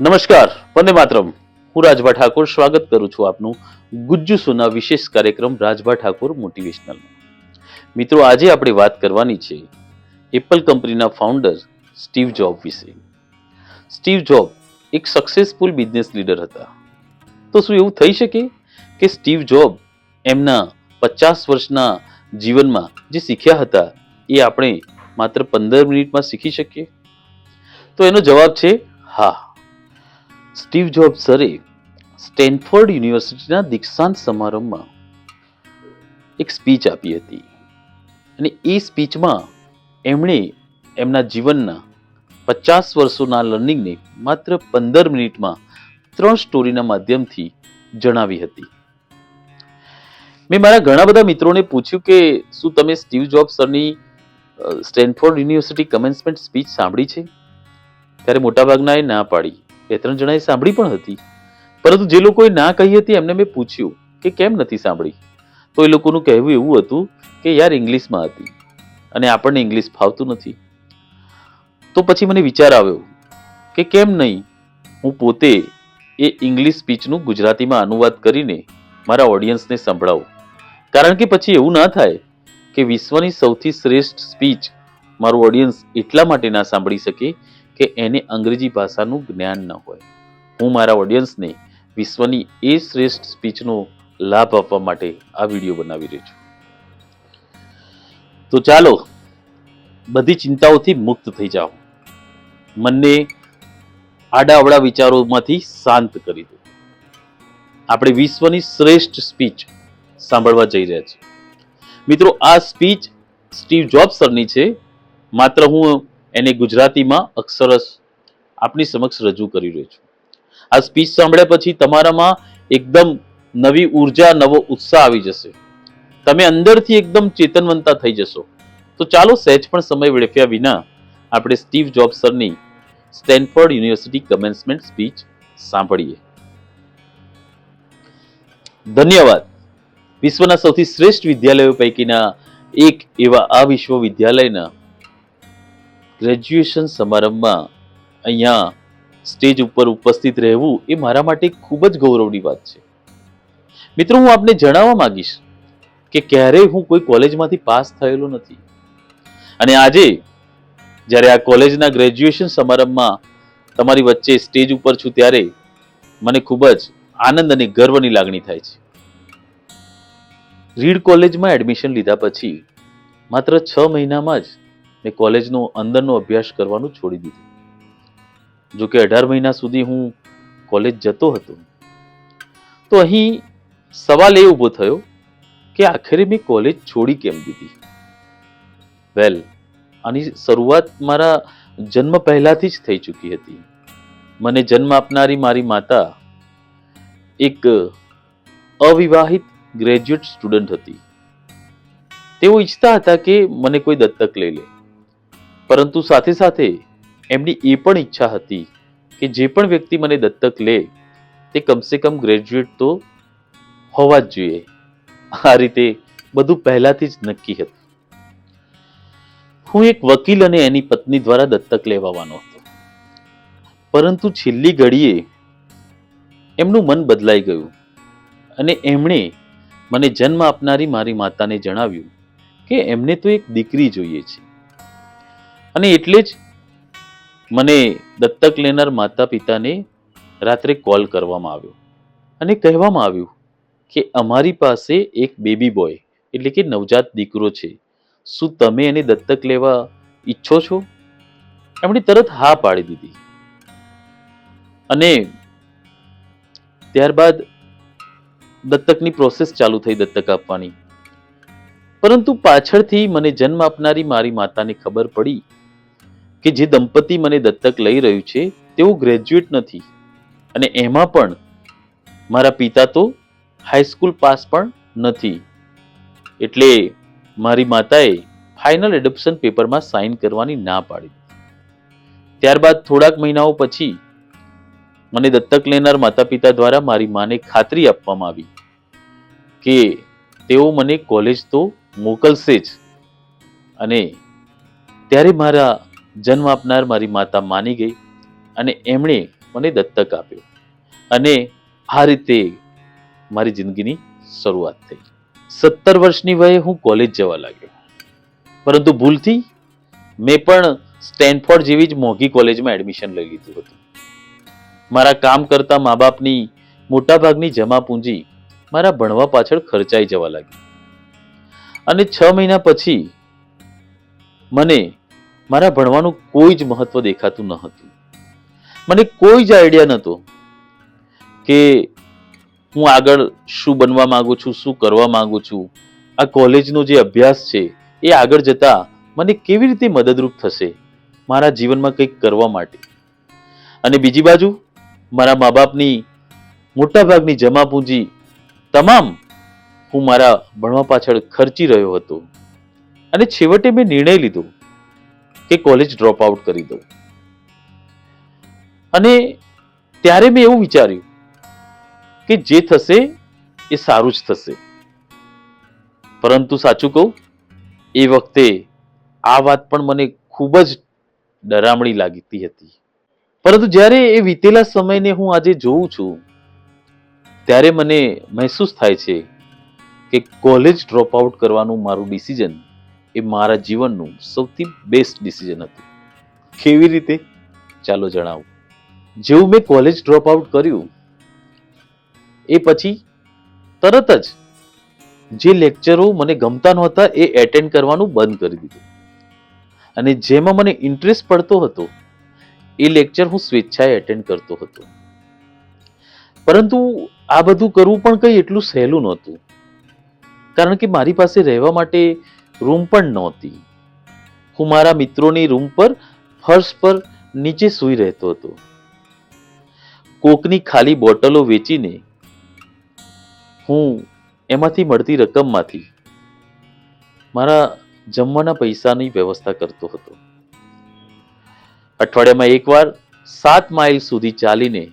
નમસ્કાર, વંદે માતરમ. હું રાજભા ઠાકોર સ્વાગત કરું છું આપનું ગુજ્જુ સુના વિશેષ કાર્યક્રમ રાજભા ઠાકોર મોટિવેશનલ મિત્રો, આજે આપણે વાત કરવાની છે એપલ કંપનીના ફાઉન્ડર સ્ટીવ જોબ વિશે. સ્ટીવ જોબ એક સક્સેસફુલ બિઝનેસ લીડર હતા. તો શું એવું થઈ શકે કે સ્ટીવ જોબ એમના પચાસ વર્ષના જીવનમાં જે શીખ્યા હતા એ આપણે માત્ર પંદર મિનિટમાં શીખી શકીએ? તો એનો જવાબ છે હા. સ્ટીવ જોબ સરે સ્ટેનફોર્ડ યુનિવર્સિટીના દીક્ષાંત સમારંભમાં એક સ્પીચ આપી હતી. અને એ સ્પીચમાં એમણે એમના જીવનના પચાસ વર્ષોના લર્નિંગને માત્ર પંદર મિનિટમાં ત્રણ સ્ટોરીના માધ્યમથી જણાવી હતી. મેં મારા ઘણા બધા મિત્રોને પૂછ્યું કે શું તમે સ્ટીવ જોબ સરની સ્ટેનફોર્ડ યુનિવર્સિટી કમેન્સમેન્ટ સ્પીચ સાંભળી છે? ત્યારે મોટાભાગનાએ ના પાડી. બે ત્રણ જણાએ સાંભળી પણ હતી. પરંતુ જે લોકોએ ના કહી હતી એમને મેં પૂછ્યું કે કેમ નથી સાંભળી? તો એ લોકોનું કહેવું એવું હતું કે યાર ઇંગ્લિશમાં હતી અને આપણને ઇંગ્લિશ ફાવતું નથી. તો પછી મને વિચાર આવ્યો કે કેમ નહીં, હું પોતે એ ઇંગ્લિશ સ્પીચનું ગુજરાતીમાં અનુવાદ કરીને મારા ઓડિયન્સને સંભળાવું. કારણ કે પછી એવું ના થાય કે વિશ્વની સૌથી શ્રેષ્ઠ સ્પીચ મારું ઓડિયન્સ એટલા માટે ના સાંભળી શકે કે એને અંગ્રેજી ભાષાનું જ્ઞાન ન હોય. હું મારા ઓડિયન્સને વિશ્વની એ શ્રેષ્ઠ સ્પીચનો લાભ આપવા માટે આ વીડિયો બનાવી રહ્યો છું. તો ચાલો, બધી ચિંતાઓથી મુક્ત થઈ જાઓ. મનને આડાઅવળા વિચારોમાંથી શાંત કરી દો. આપણે વિશ્વની શ્રેષ્ઠ સ્પીચ સાંભળવા જઈ રહ્યા છીએ. મિત્રો, આ સ્પીચ સ્ટીવ જોબ સરની છે. માત્ર હું એને ગુજરાતીમાં અક્ષરસ આપની સમક્ષ રજૂ કરી રહ્યો છું. આ સ્પીચ સાંભળ્યા પછી તમારામાં એકદમ નવી ઊર્જા, નવો ઉત્સાહ આવી જશે. તમે અંદરથી એકદમ ચેતનવંતા થઈ જશો. તો ચાલો સહેજ પણ સમય વેડફ્યા વિના આપણે સ્ટીવ જોબ સરની સ્ટેનફોર્ડ યુનિવર્સિટી કમેન્સમેન્ટ સ્પીચ સાંભળીએ. ધન્યવાદ. વિશ્વના સૌથી શ્રેષ્ઠ વિદ્યાલયો પૈકીના એક એવા આ વિશ્વવિદ્યાલયના ગ્રેજ્યુએશન સમારંભમાં અહીંયા સ્ટેજ ઉપર ઉપસ્થિત રહેવું એ મારા માટે ખૂબ જ ગૌરવની વાત છે. મિત્રો, હું આપને જણાવવા માંગીશ કે ક્યારેય હું કોઈ કોલેજમાંથી પાસ થયેલો નથી. અને આજે જ્યારે આ કોલેજના ગ્રેજ્યુએશન સમારંભમાં તમારી વચ્ચે સ્ટેજ ઉપર છું ત્યારે મને ખૂબ જ આનંદ અને ગર્વની લાગણી થાય છે. રીડ કોલેજમાં એડમિશન લીધા પછી માત્ર છ મહિનામાં જ મેં કોલેજનો અંદરનો અભ્યાસ કરવાનું છોડી દીધું. જો કે અઢાર મહિના સુધી હું કોલેજ જતો હતો, તો અહીં સવાલ એ ઊભો થયો કે આખરે મેં કોલેજ છોડી કેમ દીધી? વેલ, આની શરૂઆત મારા જન્મ પહેલાથી જ થઈ ચૂકી હતી. મને જન્મ આપનારી મારી માતા એક અવિવાહિત ગ્રેજ્યુએટ સ્ટુડન્ટ હતી. તેઓ ઈચ્છતા હતા કે મને કોઈ દત્તક લઈ લે. પરંતુ સાથે સાથે એમની એ પણ ઈચ્છા હતી કે જે પણ વ્યક્તિ મને દત્તક લે, તે કમસે કમ ગ્રેજ્યુએટ તો હોવા જ જોઈએ. આ રીતે બધું પહેલાથી જ નક્કી હતું. હું એક વકીલ અને એની પત્ની દ્વારા દત્તક લેવાનો હતો. પરંતુ છેલ્લી ઘડીએ એમનું મન બદલાઈ ગયું અને એમણે મને જન્મ આપનારી મારી માતાને જણાવ્યું કે એમને તો એક દીકરી જોઈએ છે. અને એટલે જ મને દત્તક લેનાર માતા પિતાને રાત્રે કોલ કરવામાં આવ્યો. અને કહેવામાં આવ્યું કે અમારી પાસે એક બેબી બોય એટલે કે નવજાત દીકરો છે. શું તમે એને દત્તક લેવા ઈચ્છો છો? એમણે તરત હા પાડી દીધી. અને ત્યારબાદ દત્તકની પ્રોસેસ ચાલુ થઈ દત્તક આપવાની. પરંતુ પાછળથી મને જન્મ આપનારી મારી માતાને ખબર પડી કે જે દંપતી મને દત્તક લઈ રહ્યું છે, તેઓ ગ્રેજ્યુએટ નથી. અને એમાં પણ મારા પિતા તો હાઈસ્કૂલ પાસ પણ નથી. એટલે મારી માતાએ ફાઇનલ એડપ્શન પેપરમાં સાઇન કરવાની ના પાડી ત્યારબાદ થોડાક મહિનાઓ પછી મને દત્તક લેનાર માતા પિતા દ્વારા મારી માને ખાતરી આપવામાં આવી કે તેઓ મને કોલેજ તો મોકલશે જ. અને ત્યારે મારા જન્મ આપનાર મારી માતા માની ગઈ અને એમણે મને દત્તક આપ્યો. અને આ રીતે મારી જિંદગીની શરૂઆત થઈ. સત્તર વર્ષની વયે હું કોલેજ જવા લાગ્યો. પરંતુ ભૂલથી મેં પણ સ્ટેનફોર્ડ જેવી જ મોંઘી કોલેજમાં એડમિશન લઈ લીધું હતું. મારા કામ કરતા મા બાપની મોટાભાગની જમા પૂંજી મારા ભણવા પાછળ ખર્ચાઈ જવા લાગી. અને છ મહિના પછી મને મારા ભણવાનું કોઈ જ મહત્વ દેખાતું ન હતું. મને કોઈ જ આઈડિયા નહોતો કે હું આગળ શું બનવા માંગુ છું, શું કરવા માંગુ છું. આ કોલેજનો જે અભ્યાસ છે એ આગળ જતા મને કેવી રીતે મદદરૂપ થશે મારા જીવનમાં કંઈક કરવા માટે? અને બીજી બાજુ, મારા મા બાપની મોટાભાગની જમા પૂંજી તમામ હું મારા ભણવા પાછળ ખર્ચી રહ્યો હતો. અને છેવટે મેં નિર્ણય લીધો કે કોલેજ ડ્રોપ આઉટ કરી દઉં. અને ત્યારે મેં એવું વિચાર્યું કે જે થશે એ સારું જ થશે. પરંતુ સાચું કહું, એ વખતે આ વાત પણ મને ખૂબ જ ડરામણી લાગતી હતી. પરંતુ જ્યારે એ વીતેલા સમયને હું આજે જોઉં છું, ત્યારે મને મહેસૂસ થાય છે કે કોલેજ ડ્રોપ આઉટ કરવાનું મારું ડિસિઝન એ મારા જીવનનું સૌથી બેસ્ટ ડિસિઝન હતું. કેવી રીતે? ચાલો જણાવું. જેવું મેં કોલેજ ડ્રોપ આઉટ કર્યું, એ પછી તરત જ જે લેક્ચરો મને ગમતા નહોતા એ એટેન્ડ કરવાનું બંધ કરી દીધું. અને જેમાં મને ઇન્ટરેસ્ટ પડતો હતો, એ લેક્ચર હું સ્વેચ્છાએ એટેન્ડ કરતો હતો. પરંતુ આ બધું કરવું પણ કંઈ એટલું સહેલું નહોતું. કારણ કે મારી પાસે રહેવા માટે રૂમ પણ નહોતી. હું મારા મિત્રોની રૂમ પર ફર્શ પર નીચે સૂઈ રહેતો હતો. કોકની ખાલી બોટલો વેચીને હું એમાંથી મળતી રકમમાંથી મારા જમવાના પૈસાની વ્યવસ્થા કરતો હતો. અઠવાડિયામાં એકવાર સાત માઇલ સુધી ચાલીને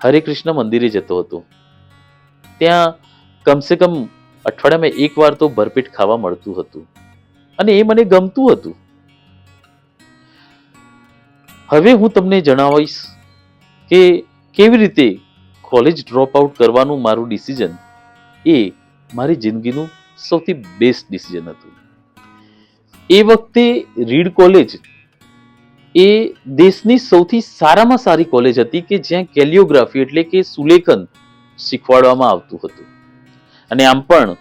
હરે કૃષ્ણ મંદિરે જતો હતો. ત્યાં કમસે કમ અઠવાડિયામાં એક વાર તો ભરપેટ ખાવા મળતું હતું. અને એ મને ગમતું હતું. હવે હું તમને જણાવીશ કે કેવી રીતે કોલેજ ડ્રોપ આઉટ કરવાનું મારું ડિસિઝન એ મારી જિંદગીનું સૌથી બેસ્ટ ડિસિઝન હતું. એ વખતે રીડ કોલેજ એ દેશની સૌથી સારામાં સારી કોલેજ હતી કે જ્યાં કેલિયોગ્રાફી એટલે કે સુલેખન શીખવાડવામાં આવતું હતું. અને આમ પણ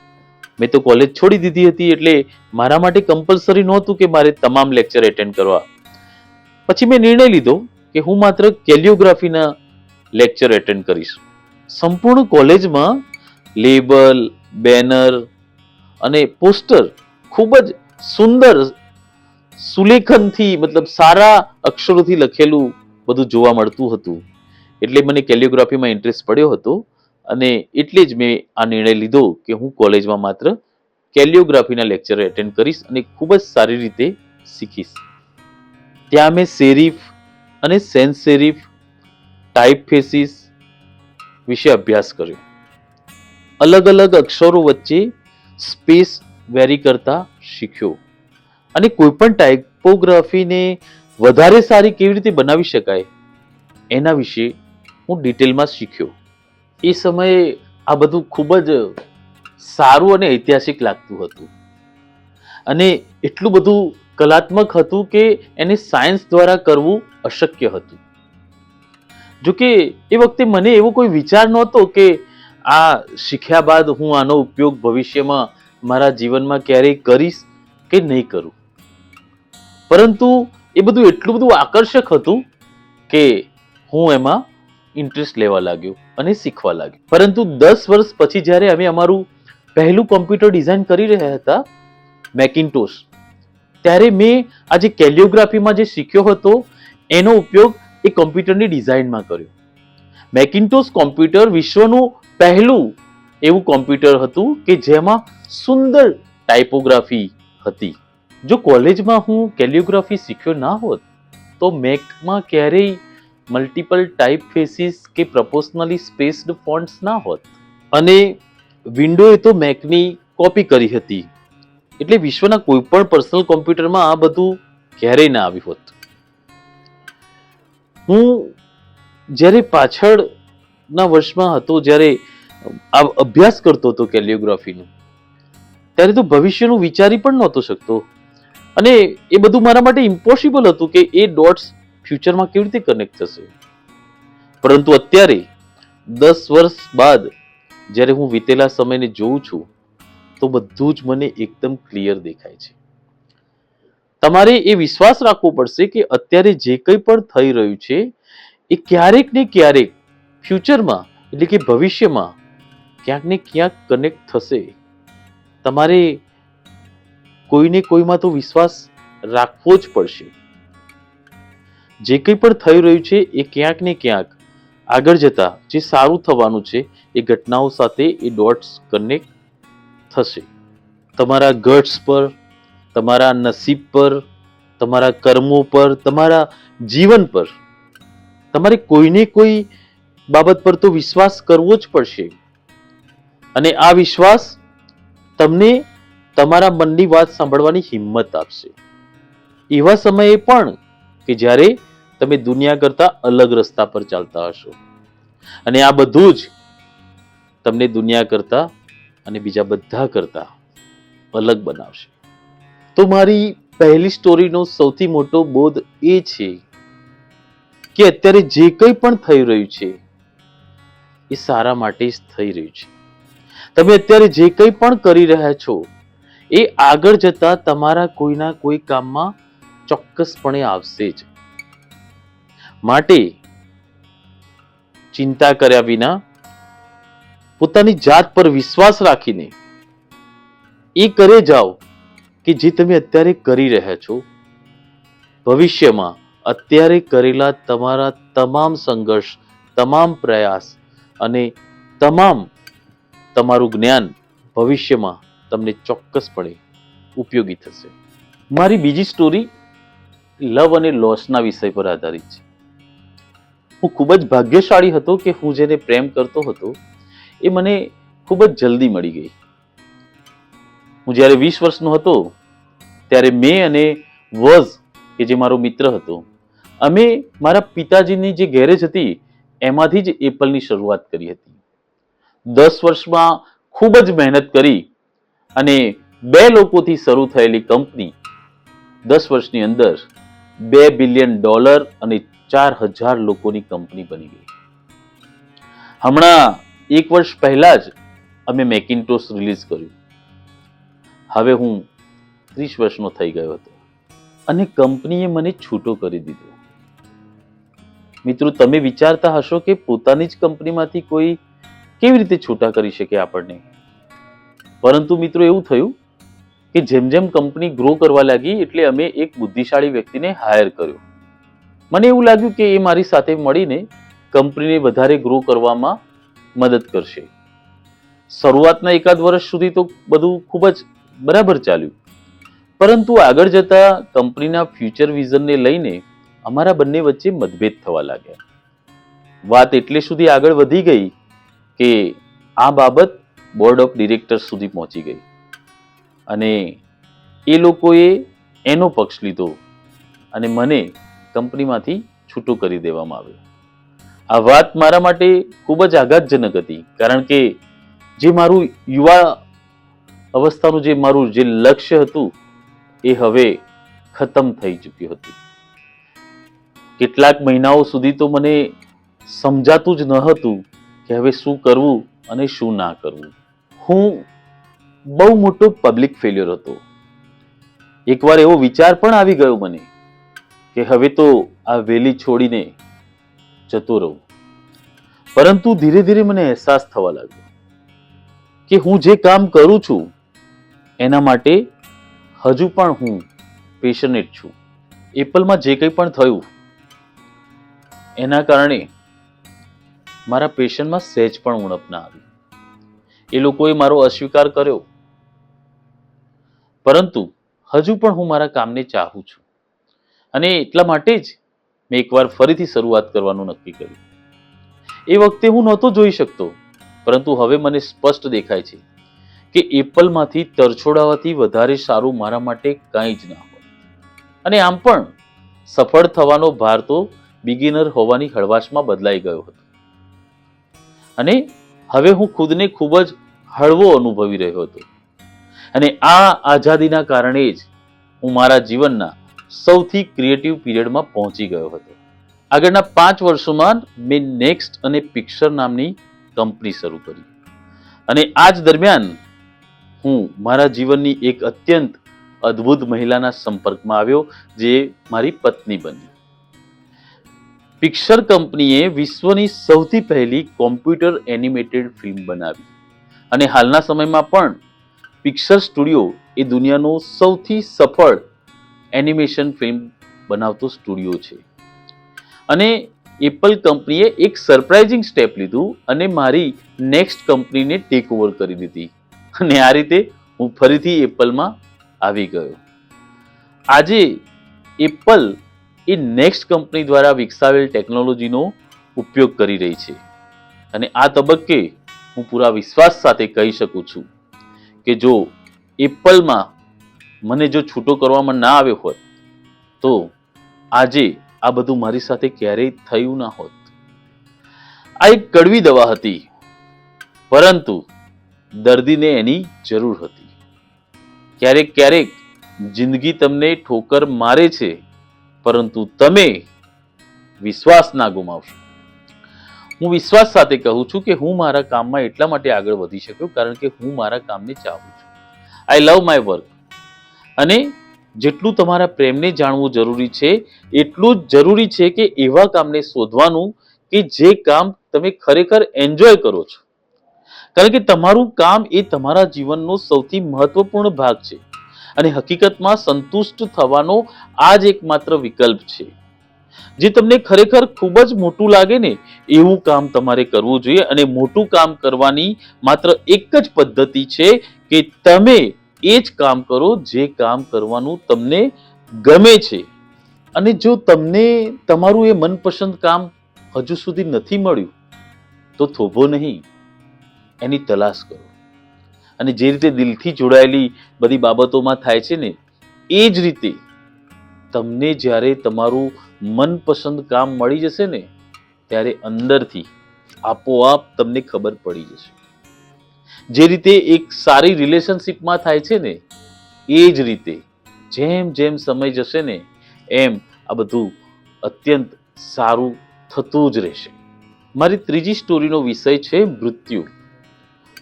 મેં તો કોલેજ છોડી દીધી હતી એટલે મારા માટે કમ્પલસરી નહોતું કે મારે તમામ લેક્ચર એટેન્ડ કરવા. પછી મેં નિર્ણય લીધો કે હું માત્ર કેલિયોગ્રાફીના લેક્ચર એટેન્ડ કરીશ. સંપૂર્ણ કોલેજમાં લેબલ બેનર અને પોસ્ટર ખૂબ જ સુંદર સુલેખનથી મતલબ સારા અક્ષરોથી લખેલું બધું જોવા મળતું હતું. એટલે મને કેલિયોગ્રાફીમાં ઇન્ટરેસ્ટ પડ્યો હતો. અને એટલે જ મેં આ નિર્ણય લીધો કે હું કોલેજમાં માત્ર કેલિયોગ્રાફીના લેક્ચર એટેન્ડ કરીશ અને ખૂબ જ સારી રીતે શીખીશ. ત્યાં મેં સેરીફ અને સેન્સ સેરીફ ટાઈપ ફેસીસ વિશે અભ્યાસ કર્યો. અલગ અલગ અક્ષરો વચ્ચે સ્પેસ વેરી કરતા શીખ્યો. અને કોઈપણ ટાઈપોગ્રાફીને વધારે સારી કેવી રીતે બનાવી શકાય એના વિશે હું ડિટેલમાં શીખ્યો. એ સમયે આ બધું ખૂબ જ સારું અને ઐતિહાસિક લાગતું હતું. અને એટલું બધું કલાત્મક હતું કે એને સાયન્સ દ્વારા કરવું અશક્ય હતું. જો કે એ વખતે મને એવો કોઈ વિચાર નહોતો કે આ શીખ્યા બાદ હું આનો ઉપયોગ ભવિષ્યમાં મારા જીવનમાં ક્યારેય કરીશ કે નહીં કરું. પરંતુ એ બધું એટલું બધું આકર્ષક હતું કે હું એમાં ઇન્ટરેસ્ટ લેવા લાગ્યો અને શીખવા લાગ્યો. પરંતુ દસ વર્ષ પછી જ્યારે અમે અમારું પહેલું કોમ્પ્યુટર ડિઝાઇન કરી રહ્યા હતા મેકિન્ટોશ ત્યારે મેં આ જે કેલિયોગ્રાફીમાં જે શીખ્યો હતો, એનો ઉપયોગ એ કોમ્પ્યુટરની ડિઝાઇનમાં કર્યો. મેકિન્ટોશ કોમ્પ્યુટર વિશ્વનું પહેલું એવું કોમ્પ્યુટર હતું કે જેમાં સુંદર ટાઇપોગ્રાફી હતી. જો કોલેજમાં હું કેલિયોગ્રાફી શીખ્યો ના હોત, તો મેકમાં ક્યારેય મલ્ટિપલ ટાઈપ ફેસીસ કે પ્રપોશનલી સ્પેસ્ડ ફોન્ટ્સ ના હોત. અને વિન્ડોએ તો મેકની કોપી કરી હતી. એટલે વિશ્વના કોઈપણ પર્સનલ કોમ્પ્યુટરમાં આ બધું ક્યારેય ના આવ્યું હોત. હું જ્યારે પાછળના વર્ષમાં હતો, જ્યારે આ અભ્યાસ કરતો હતો કેલિયોગ્રાફીનો, ત્યારે તો ભવિષ્યનું વિચારી પણ નહોતો શકતો. અને એ બધું મારા માટે ઇમ્પોસિબલ હતું કે એ ડોટ્સ ફ્યુચરમાં કેવી રીતે કનેક્ટ થશે? પરંતુ અત્યારે, દસ વર્ષ બાદ, જ્યારે હું વીતેલા સમયને જોઉં છું, તો બધું જ મને એકદમ ક્લિયર દેખાય છે. તમારે એ વિશ્વાસ રાખવો પડશે કે અત્યારે જે કંઈ પણ થઈ રહ્યું છે, એ ક્યારેક ને ક્યારેક ફ્યુચરમાં, એટલે કે ભવિષ્યમાં, ક્યાંક ને ક્યાંક કનેક્ટ થશે. તમારે કોઈને કોઈમાં તો વિશ્વાસ રાખવો જ પડશે. જે કંઈ પણ થઈ રહ્યું છે એ ક્યાંક ને ક્યાંક આગળ જતા જે સારું થવાનું છે એ ઘટનાઓ સાથે એ ડોટ્સ કનેક્ટ થશે. તમારા ગટ્સ પર, તમારા નસીબ પર, તમારા કર્મો પર, તમારા જીવન પર, તમારે કોઈને કોઈ બાબત પર તો વિશ્વાસ કરવો જ પડશે. અને આ વિશ્વાસ તમને તમારા મનની વાત સાંભળવાની હિંમત આપશે. એવા સમયે પણ કે જ્યારે તમે દુનિયા કરતા અલગ રસ્તા પર ચાલતા હશો. અને આ બધું જ તમને દુનિયા કરતા અને બીજા બધા કરતા અલગ બનાવશે. તો મારી પહેલી સ્ટોરીનો સૌથી મોટો બોધ એ છે કે અત્યારે જે કંઈ પણ થઈ રહ્યું છે, એ સારા માટે જ થઈ રહ્યું છે. તમે અત્યારે જે કંઈ પણ કરી રહ્યા છો, એ આગળ જતા તમારા કોઈના કોઈ કામમાં ચોક્કસપણે આવશે જ. માટે ચિંતા કર્યા વિના પોતાની જાત પર વિશ્વાસ રાખીને એ કરે જાઓ કે જે તમે અત્યારે કરી રહ્યા છો. ભવિષ્યમાં અત્યારે કરેલા તમારા તમામ સંઘર્ષ, તમામ પ્રયાસ અને તમામ તમારું જ્ઞાન ભવિષ્યમાં તમને ચોક્કસપણે ઉપયોગી થશે. મારી બીજી સ્ટોરી લવ અને લોસના વિષય પર આધારિત છે. હું ખૂબ જ ભાગ્યશાળી હતો કે હું જેને પ્રેમ કરતો હતો, એ મને ખૂબ જ જલ્દી મળી ગઈ. હું જ્યારે વીસ વર્ષનો હતો, ત્યારે મેં અને વઝ, કે જે મારો મિત્ર હતો, અમે મારા પિતાજીની જે ગેરેજ હતી, એમાંથી જ એપલની શરૂઆત કરી હતી. દસ વર્ષમાં ખૂબ જ મહેનત કરી અને બે લોકોથી શરૂ થયેલી કંપની, દસ વર્ષની અંદર બે બિલિયન ડોલર અને ચાર હજાર લોકોની કંપની બની ગઈ. હમણાં એક વર્ષ પહેલા જ અમે મેકિન્ટોસ રિલીઝ કર્યું. હવે હું ત્રીસ વર્ષનો થઈ ગયો હતો અને કંપનીએ મને છૂટો કરી દીધો. મિત્રો, તમે વિચારતા હશો કે પોતાની જ કંપનીમાંથી કોઈ કેવી રીતે છૂટા કરી શકે આપણને? પરંતુ મિત્રો, એવું થયું કે જેમ જેમ કંપની ગ્રો કરવા લાગી, એટલે અમે એક બુદ્ધિશાળી વ્યક્તિને હાયર કર્યો. મને એવું લાગ્યું કે એ મારી સાથે મળીને કંપનીને વધારે ગ્રો કરવામાં મદદ કરશે. શરૂઆતના એકાદ વર્ષ સુધી તો બધું ખૂબ જ બરાબર ચાલ્યું. પરંતુ આગળ જતા કંપનીના ફ્યુચર વિઝનને લઈને અમારા બંને વચ્ચે મતભેદ થવા લાગ્યા. વાત એટલે સુધી આગળ વધી ગઈ કે આ બાબત બોર્ડ ઓફ ડિરેક્ટર્સ સુધી પહોંચી ગઈ. અને એ લોકોએ એનો પક્ષ લીધો અને મને કંપનીમાંથી છૂટું કરી દેવામાં આવ્યો. આ વાત મારા માટે ખૂબ જ આઘાતજનક હતી, કારણ કે જે મારું યુવા અવસ્થાનું જે મારું જે લક્ષ્ય હતું, એ હવે ખતમ થઈ ચૂક્યું હતું. કેટલાક મહિનાઓ સુધી તો મને સમજાતું જ ન હતું કે હવે શું કરવું અને શું ના કરવું. હું બહુ મોટો પબ્લિક ફેલ્યોર હતો. એકવાર એવો વિચાર પણ આવી ગયો મને કે હવે તો આ વેલી છોડીને જતો રહું. પરંતુ ધીરે ધીરે મને અહેસાસ થવા લાગ્યો કે હું જે કામ કરું છું, એના માટે હજુ પણ હું પેશનેટ છું. એપલમાં જે કંઈ પણ થયું, એના કારણે મારા પેશનમાં સહેજ પણ ઉણપ ના આવી. એ લોકોએ મારો અસ્વીકાર કર્યો. પરંતુ હજુ પણ હું મારા કામને ચાહું છું. અને એટલા માટે જ મેં એકવાર ફરીથી શરૂઆત કરવાનું નક્કી કર્યું. એ વખતે હું નહોતો જોઈ શકતો, પરંતુ હવે મને સ્પષ્ટ દેખાય છે કે એપલમાંથી તરછોડાવાથી વધારે સારું મારા માટે કાંઈ જ ના હોય. અને આમ પણ સફળ થવાનો ભાર તો બિગિનર હોવાની હળવાશમાં બદલાઈ ગયો હતો. અને હવે હું ખુદને ખૂબ જ હળવો અનુભવી રહ્યો હતો. અને આ આઝાદીના કારણે જ હું મારા જીવનના સૌથી ક્રિએટિવ પીરિયડમાં પહોંચી ગયો હતો. આગળના પાંચ વર્ષોમાં મેં નેક્સ્ટ અને પિક્ચર નામની કંપની શરૂ કરી. અને આ જ દરમિયાન હું મારા જીવનની એક અત્યંત અદ્ભુત મહિલાના સંપર્કમાં આવ્યો, જે મારી પત્ની બની. પિક્ચર કંપનીએ વિશ્વની સૌથી પહેલી કોમ્પ્યુટર એનિમેટેડ ફિલ્મ બનાવી. અને હાલના સમયમાં પણ પિક્ચર સ્ટુડિયો એ દુનિયાનો સૌથી સફળ એનિમેશન ફિલ્મ બનાવતો સ્ટુડિયો છે. અને એપલ કંપનીએ એક સરપ્રાઇઝિંગ સ્ટેપ લીધું અને મારી નેક્સ્ટ કંપનીને ટેક ઓવર કરી દીધી. અને આ રીતે હું ફરીથી એપલમાં આવી ગયો. આજે એપલ એ નેક્સ્ટ કંપની દ્વારા વિકસાવેલ ટેકનોલોજીનો ઉપયોગ કરી રહી છે. અને આ તબક્કે હું પૂરા વિશ્વાસ સાથે કહી શકું છું કે જો એપલમાં મને જો છૂટો કરવામાં ના આવ્યો હોત, તો આજે આ બધું મારી સાથે ક્યારેય થયું ના હોત. આ એક કડવી દવા હતી, પરંતુ દર્દીને એની જરૂર હતી. ક્યારેક ક્યારેક જિંદગી તમને ઠોકર મારે છે, પરંતુ તમે વિશ્વાસ ના ગુમાવશો. હું વિશ્વાસ સાથે કહું છું કે હું મારા કામમાં એટલા માટે આગળ વધી શક્યો, કારણ કે હું મારા કામને ચાહું છું. આઈ લવ માય વર્ક અને જેટલું તમારા પ્રેમને જાણવું જરૂરી છે, એટલું જ જરૂરી છે કે એવા કામને શોધવાનું કે જે કામ તમે ખરેખર એન્જોય કરો છો. કારણ કે તમારું કામ એ તમારા જીવનનો સૌથી મહત્વપૂર્ણ ભાગ છે અને હકીકતમાં સંતુષ્ટ થવાનો આ જ એકમાત્ર વિકલ્પ છે. જે તમને ખરેખર ખૂબ જ મોટું લાગે ને, એવું કામ તમારે કરવું જોઈએ અને મોટું કામ કરવાની માત્ર એક જ પદ્ધતિ છે કે તમે એ જ કામ કરો જે કામ કરવાનું તમને ગમે છે. અને જો તમને તમારું એ મનપસંદ કામ હજુ સુધી નથી મળ્યું, તો થોભો નહીં. એની તલાશ કરો. અને જે રીતે દિલથી જોડાયેલી બધી બાબતોમાં થાય છે ને, એ જ રીતે તમને જ્યારે તમારું મનપસંદ કામ મળી જશે ને, ત્યારે અંદરથી આપોઆપ તમને ખબર પડી જશે. જે રીતે એક સારી રિલેશનશીપમાં થાય છે ને, એ જ રીતે. જેમ જેમ સમય જશે ને, એમ આ બધું અત્યંત સારું થતું જ રહેશે. મારી ત્રીજી સ્ટોરીનો વિષય છે મૃત્યુ.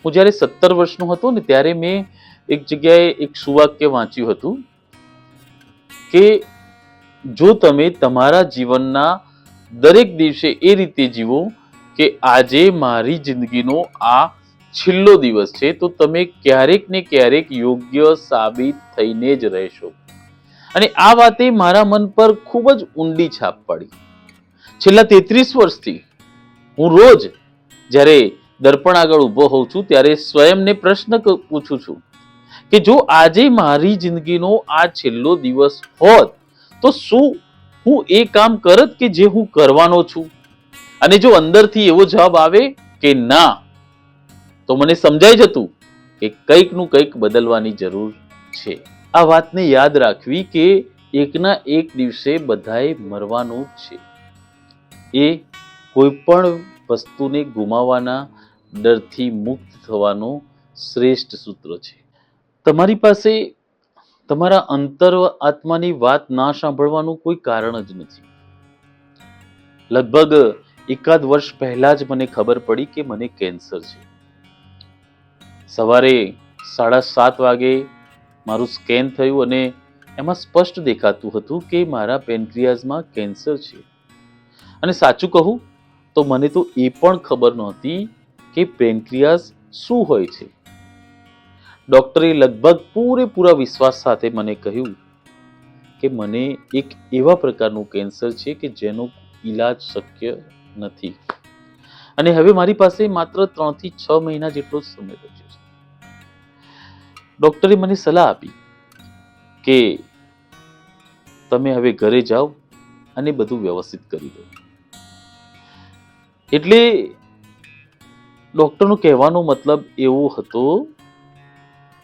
હું જ્યારે સત્તર વર્ષનો હતો ને, ત્યારે મેં એક જગ્યાએ એક સુવાક્ય વાંચ્યું હતું કે, જો તમે તમારા જીવનના દરેક દિવસે એ રીતે જીવો કે આજે મારી જિંદગીનો આ છેલ્લો દિવસ છે, તો તમે ક્યારેક ને ક્યારેક યોગ્ય સાબિત થઈને જ રહેશો. અને આ વાતે મારા મન પર ખૂબ જ ઊંડી છાપ પડી. છેલ્લા તેત્રીસ વર્ષથી હું રોજ જ્યારે દર્પણ આગળ ઊભો હોઉં છું, ત્યારે સ્વયંને પ્રશ્ન પૂછું છું કે જો આજે મારી જિંદગીનો આ છેલ્લો દિવસ હોત, તો શું હું એ કામ કરત કે જે હું કરવાનો છું? અને જો અંદરથી એવો જવાબ આવે કે ના તો મને સમજાઈ જતું કે કંઈકનું કંઈક બદલવાની જરૂર છે. આ વાતને યાદ રાખવી કે એકના એક દિવસે બધાએ મરવાનું છે. એ કોઈ પણ વસ્તુને ગુમાવવાના ડરથી મુક્ત થવાનો શ્રેષ્ઠ સૂત્ર છે. તમારી પાસે, તમારા અંતર આત્માની વાત ના સાંભળવાનું કોઈ કારણ જ નથી. લગભગ એકાદ વર્ષ પહેલા જ મને ખબર પડી કે મને કેન્સર છે. સવારે સાડા સાત વાગે મારું સ્કેન થયું અને એમાં સ્પષ્ટ દેખાતું હતું કે મારા પેન્ક્રિયાઝમાં કેન્સર છે. અને સાચું કહું તો મને તો એ પણ ખબર નહોતી કે પેન્ક્રિયાઝ શું હોય છે. ડૉક્ટરે લગભગ પૂરેપૂરા વિશ્વાસ સાથે મને કહ્યું કે મને એક એવા પ્રકારનું કેન્સર છે કે જેનો ઈલાજ શક્ય નથી. અને હવે મારી પાસે માત્ર ત્રણથી છ મહિના જેટલો સમય છે ડોક્ટરે મને સલાહ આપી કે તમે હવે ઘરે જાઓ અને બધું વ્યવસ્થિત કરી દો. એટલે ડૉક્ટરનો કહેવાનો મતલબ એવો હતો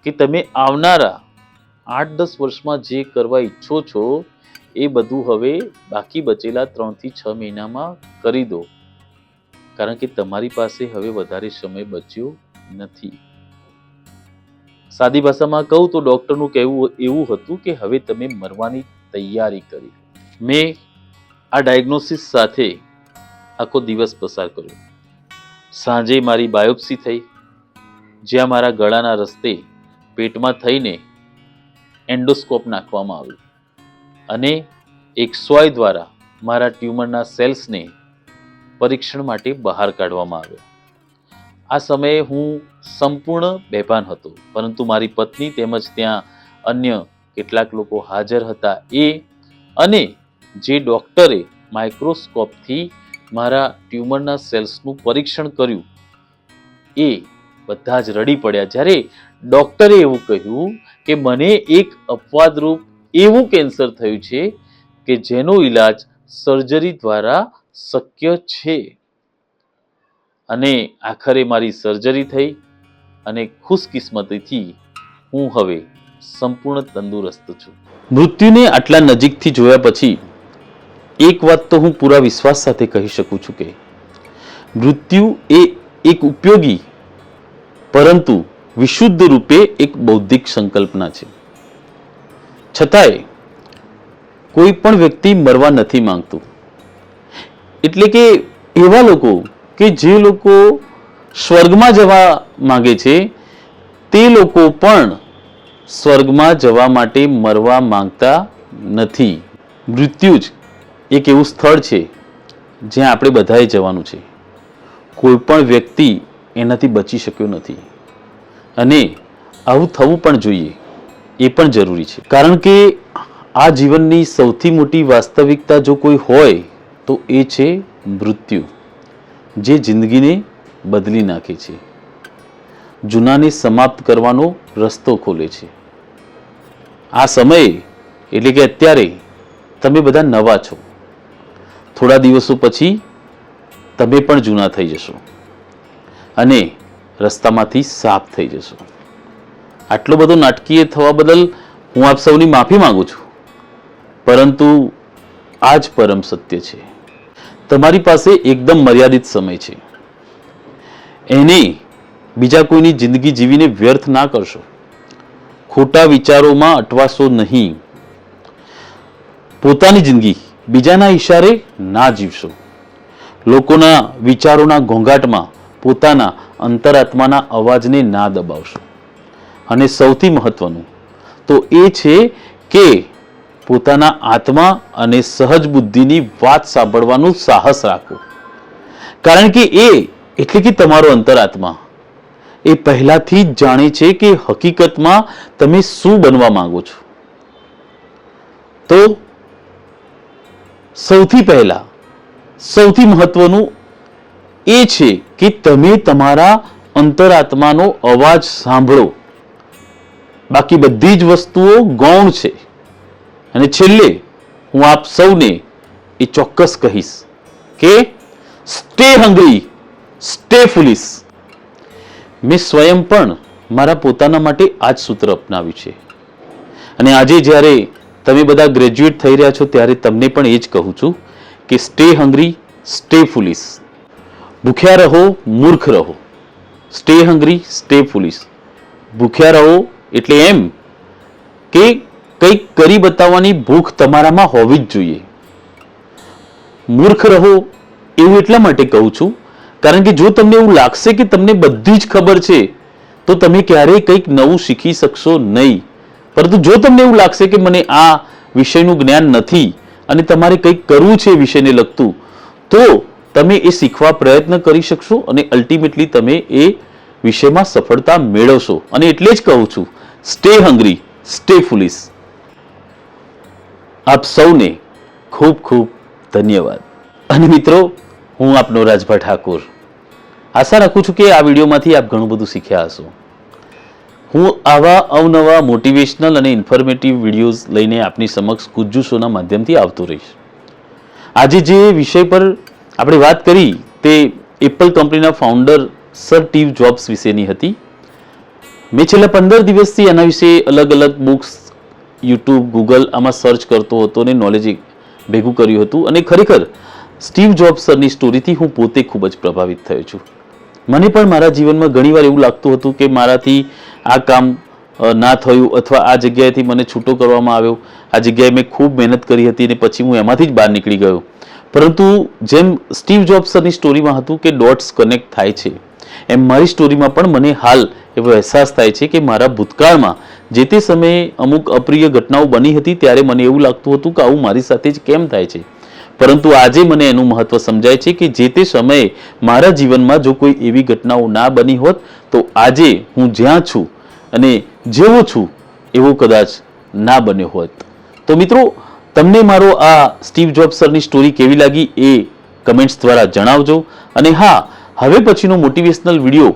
કે તમે આવનારા આઠ દસ વર્ષમાં જે કરવા ઈચ્છો છો એ બધું હવે બાકી બચેલા ત્રણથી છ મહિનામાં કરી દો. કારણ કે તમારી પાસે હવે વધારે સમય બચ્યો નથી. સાદી ભાષામાં કહું તો ડૉક્ટરનું કહેવું એવું હતું કે હવે તમે મરવાની તૈયારી કરી. મેં આ ડાયગ્નોસિસ સાથે આખો દિવસ પસાર કર્યો. સાંજે મારી બાયોપ્સી થઈ. જ્યાં મારા ગળાના રસ્તે પેટમાં થઈને એન્ડોસ્કોપ નાખવામાં આવ્યું. અને એક્સવાય દ્વારા મારા ટ્યુમરના સેલ્સને પરીક્ષણ માટે બહાર કાઢવામાં આવ્યા. આ સમયે હું સંપૂર્ણ બેભાન હતો. પરંતુ મારી પત્ની તેમજ ત્યાં અન્ય કેટલાક લોકો હાજર હતા એ અને જે ડૉક્ટરે માઇક્રોસ્કોપથી મારા ટ્યુમરના સેલ્સનું પરીક્ષણ કર્યું એ બધા જ રડી પડ્યા. જ્યારે ડૉક્ટરે એવું કહ્યું કે મને એક અપવાદરૂપ એવું કેન્સર થયું છે કે જેનો ઈલાજ સર્જરી દ્વારા શક્ય છે. અને આખરે મારી સર્જરી થઈ અને ખુશકિસ્મતીથી હું હવે સંપૂર્ણ તંદુરસ્ત છું. મૃત્યુને આટલા નજીકથી જોયા પછી એક વાત તો હું પૂરા વિશ્વાસ સાથે કહી શકું છું કે મૃત્યુ એ એક ઉપયોગી પરંતુ વિશુદ્ધ રૂપે એક બૌદ્ધિક સંકલ્પના છે. છતાંય કોઈ પણ વ્યક્તિ મરવા નથી માંગતું. એટલે કે એવા લોકો કે જે લોકો સ્વર્ગમાં જવા માંગે છે, તે લોકો પણ સ્વર્ગમાં જવા માટે મરવા માંગતા નથી. મૃત્યુ જ એક એવું સ્થળ છે જ્યાં આપણે બધાએ જવાનું છે. કોઈ પણ વ્યક્તિ એનાથી બચી શક્યો નથી. અને આવું થવું પણ જોઈએ. એ પણ જરૂરી છે. કારણ કે આ જીવનની સૌથી મોટી વાસ્તવિકતા જો કોઈ હોય, તો એ છે મૃત્યુ. જે જિંદગીને બદલી નાખે છે. જૂનાને સમાપ્ત કરવાનો રસ્તો ખોલે છે. આ સમયે, એટલે કે અત્યારે, તમે બધા નવા છો. થોડા દિવસો પછી, તમે પણ જૂના થઈ જશો. અને રસ્તામાંથી સાફ થઈ જશો. આટલો બધો નાટકીય થવા બદલ હું આપ સૌની માફી માંગુ છું. પરંતુ આ જ પરમ સત્ય છે. તમારી પાસે એકદમ મર્યાદિત સમય છે. એને બીજા કોઈની જિંદગી જીવીને વ્યર્થ ના કરશો. ખોટા વિચારોમાં અટવાશો નહીં. પોતાની જિંદગી બીજાના ઈશારે ના જીવશો. લોકોના વિચારોના ઘોંઘાટમાં પોતાના અંતરાત્માના અવાજને ના દબાવશો. અને સૌથી મહત્વનું તો એ છે કે પોતાના આત્મા અને સહજ બુદ્ધિની વાત સાંભળવાનું સાહસ રાખો. કારણ કે એ એટલે કે તમારો અંતરાત્મા. એ પહેલાથી જ જાણે છે કે હકીકતમાં તમે શું બનવા માંગો છો. તો સૌથી પહેલા, સૌથી મહત્વનું એ છે કે તમે તમારા અંતરાત્માનો અવાજ સાંભળો. બાકી બધી જ વસ્તુઓ ગૌણ છે. અને છેલ્લે હું આપ સૌને એ ચોક્કસ કહીશ કે સ્ટે હંગ્રી સ્ટે ફુલિસ મેં સ્વયં પણ મારા પોતાના માટે આ જ સૂત્ર અપનાવ્યું છે. અને આજે જ્યારે તમે બધા ગ્રેજ્યુએટ થઈ રહ્યા છો ત્યારે તમને પણ એ જ કહું છું કે સ્ટે હંગ્રી સ્ટે ફુલિસ ભૂખ્યા રહો, મૂર્ખ રહો. સ્ટે હંગ્રી સ્ટે ફુલિસ ભૂખ્યા રહો એટલે એમ કે કંઈક કરી બતાવવાની ભૂખ તમારામાં હોવી જ જોઈએ. મૂર્ખ રહો એવું એટલા માટે કહું છું, કારણ કે જો તમને એવું લાગશે કે તમને બધી જ ખબર છે, તો તમે ક્યારેય કંઈક નવું શીખી શકશો નહીં. પરંતુ જો તમને એવું લાગશે કે મને આ વિષયનું જ્ઞાન નથી અને તમારે કંઈક કરવું છે એ વિષયને લગતું, તો તમે એ શીખવા પ્રયત્ન કરી શકશો અને અલ્ટિમેટલી તમે એ વિષયમાં સફળતા મેળવશો. અને એટલે જ કહું છું સ્ટે હંગ્રી સ્ટે ફુલિસ આપ સૌને ખૂબ ખૂબ ધન્યવાદ. અને મિત્રો, હું આપનો રાજભા ઠાકોર. આશા રાખું છું કે આ વિડીયોમાંથી આપ ઘણું બધું શીખ્યા હશો. હું આવા અવનવા મોટિવેશનલ અને ઇન્ફોર્મેટિવ વિડીયોઝ લઈને આપની સમક્ષ ગુજ્જુ શોના માધ્યમથી આવતો રહીશ. આજે જે વિષય પર આપણે વાત કરી તે એપલ કંપનીના ફાઉન્ડર સર ટીવ જોબ્સ વિશેની હતી. મેં છેલ્લા પંદર દિવસથી એના વિશે અલગ અલગ બુક્સ યુટ્યુબ, ગૂગલ આમાં સર્ચ કરતો હતો અને નોલેજ ભેગું કર્યું હતું. અને ખરેખર, સ્ટીવ જોબ્સ સરની સ્ટોરીથી હું પોતે ખૂબ જ પ્રભાવિત થયો છું. મને પણ મારા જીવનમાં ઘણીવાર એવું લાગતું હતું કે મારાથી આ કામ ના થયું અથવા આ જગ્યાએથી મને છૂટો કરવામાં આવ્યો. આ જગ્યાએ મેં ખૂબ મહેનત કરી હતી અને પછી હું એમાંથી જ બહાર નીકળી ગયો. પરંતુ જેમ સ્ટીવ જોબ્સની સ્ટોરીમાં હતું કે ડોટ્સ કનેક્ટ થાય છે એમ મારી સ્ટોરીમાં પણ મને હાલ એવો અહેસાસ થાય છે કે મારા ભૂતકાળમાં જે તે સમયે અમુક અપ્રિય ઘટનાઓ બની હતી ત્યારે મને એવું લાગતું હતું કે આવું મારી સાથે જ કેમ થાય છે. પરંતુ આજે મને એનું મહત્વ સમજાય છે કે જે તે સમયે મારા જીવનમાં જો કોઈ એવી ઘટનાઓ ના બની હોત, તો આજે હું જ્યાં છું અને જેવો છું, એવો કદાચ ના બન્યો હોત. તો મિત્રો, તમને મારો આ સ્ટીવ જોબ્સ સરની સ્ટોરી કેવી લાગી એ કમેન્ટ્સ દ્વારા જણાવજો. અને હા હવે પછીનો મોટિવેશનલ વીડિયો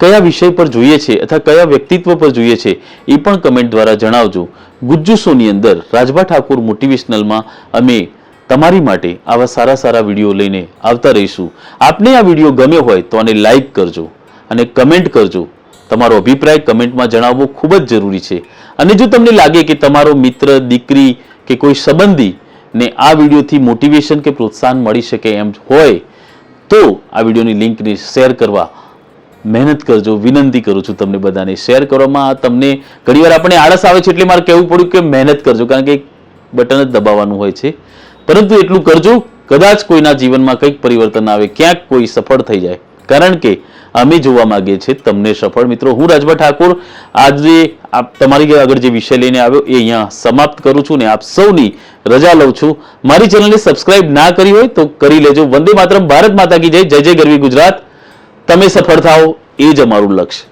કયા વિષય પર જોઈએ છે અથવા કયા વ્યક્તિત્વ પર જોઈએ છે એ પણ કમેન્ટ દ્વારા જણાવજો. ગુજ્જુ શોની અંદર રાજભા ઠાકુર મોટિવેશનલમાં અમે તમારી માટે આવા સારા સારા વીડિયો લઈને આવતા રહીશું. આપને આ વીડિયો ગમ્યો હોય તો આને લાઈક કરજો અને કમેન્ટ કરજો. તમારો અભિપ્રાય કમેન્ટમાં જણાવવો ખૂબ જ જરૂરી છે. અને જો તમને લાગે કે તમારો મિત્ર, દીકરી કે કોઈ સંબંધી ને આ વિડીયોથી મોટિવેશન કે પ્રોત્સાહન મળી શકે એમ હોય તો આ વિડીયોની લિંકને શેર કરવા મહેનત કરજો, વિનંતી કરું છું તમને બધાને. શેર કરવામાં તમને ઘણીવાર આપણે આળસ આવે છે એટલે મારે કહેવું પડ્યું કે મહેનત કરજો, કારણ કે બટન જ દબાવવાનું હોય છે. પરંતુ એટલું કરજો, કદાચ કોઈના જીવનમાં કંઈક પરિવર્તન આવે, ક્યાંક કોઈ સફળ થઈ જાય. કારણ કે અમે જોવા માગીએ છીએ તમને સફળ. મિત્રો, હું રાજભા ઠાકોર. આજે આપ તમારી આગળ જે વિષય લઈને આવ્યો એ અહીંયા સમાપ્ત કરું છું ને આપ સૌની રજા લઉં છું. મારી ચેનલને સબસ્ક્રાઇબ ના કરી હોય તો કરી લેજો. વંદે માતરમ, ભારત માતા કી જય. જય જય ગરવી ગુજરાત. તમે સફળ થાઓ, એ જ અમારું લક્ષ્ય.